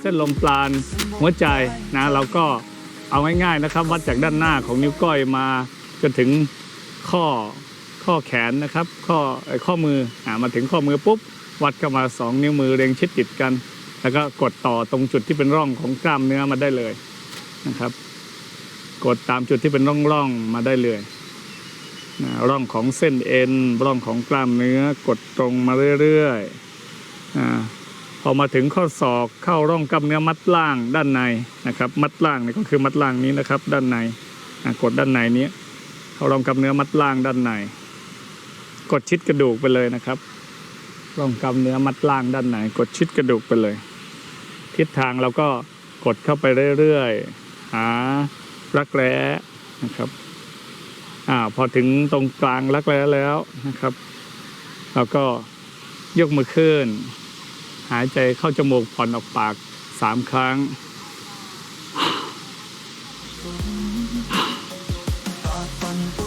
เส้นลมปราณหัวใจนะเราก็เอาง่ายๆนะครับ วัดจากด้านหน้าของนิ้วก้อยมาจนถึงข้อข้อแขนนะครับ ข้อข้อมืออ่ามาถึงข้อมือปุ๊บ วัดเข้ามาสองนิ้วมือเรียงชิดติดกัน แล้วก็กดต่อตรงจุดที่เป็นร่องของกล้ามเนื้อมาได้เลยนะครับ กดตามจุดที่เป็นร่องๆมาได้เลยนะร่องของเส้นเอ็นร่องของกล้ามเนื้อกดตรงมาเรื่อยๆ อ่าพอมาถึงข้อศอกเข้าร่องกล้ามเนื้อมัดล่างด้านในนะครับ มัดล่างนี่ก็คือมัดล่างนี้นะครับ ด้านในอะกดด้านในนี้เข้าร่องกล้ามเนื้อมัดล่างด้านใน กดชิดกระดูกไปเลยนะครับร่องกล้ามเนื้อมัดล่างด้านในกดชิดกระดูกไปเลย ทิศทางเราก็กดเข้าไปเรื่อยๆหารักแร้นะครับอ่าพอถึงตรงกลางรักแร้แล้วนะครับเราก็ยกมือขึ้น หายใจเข้าจมูกผ่อนออกปากสามครั้ง ฝน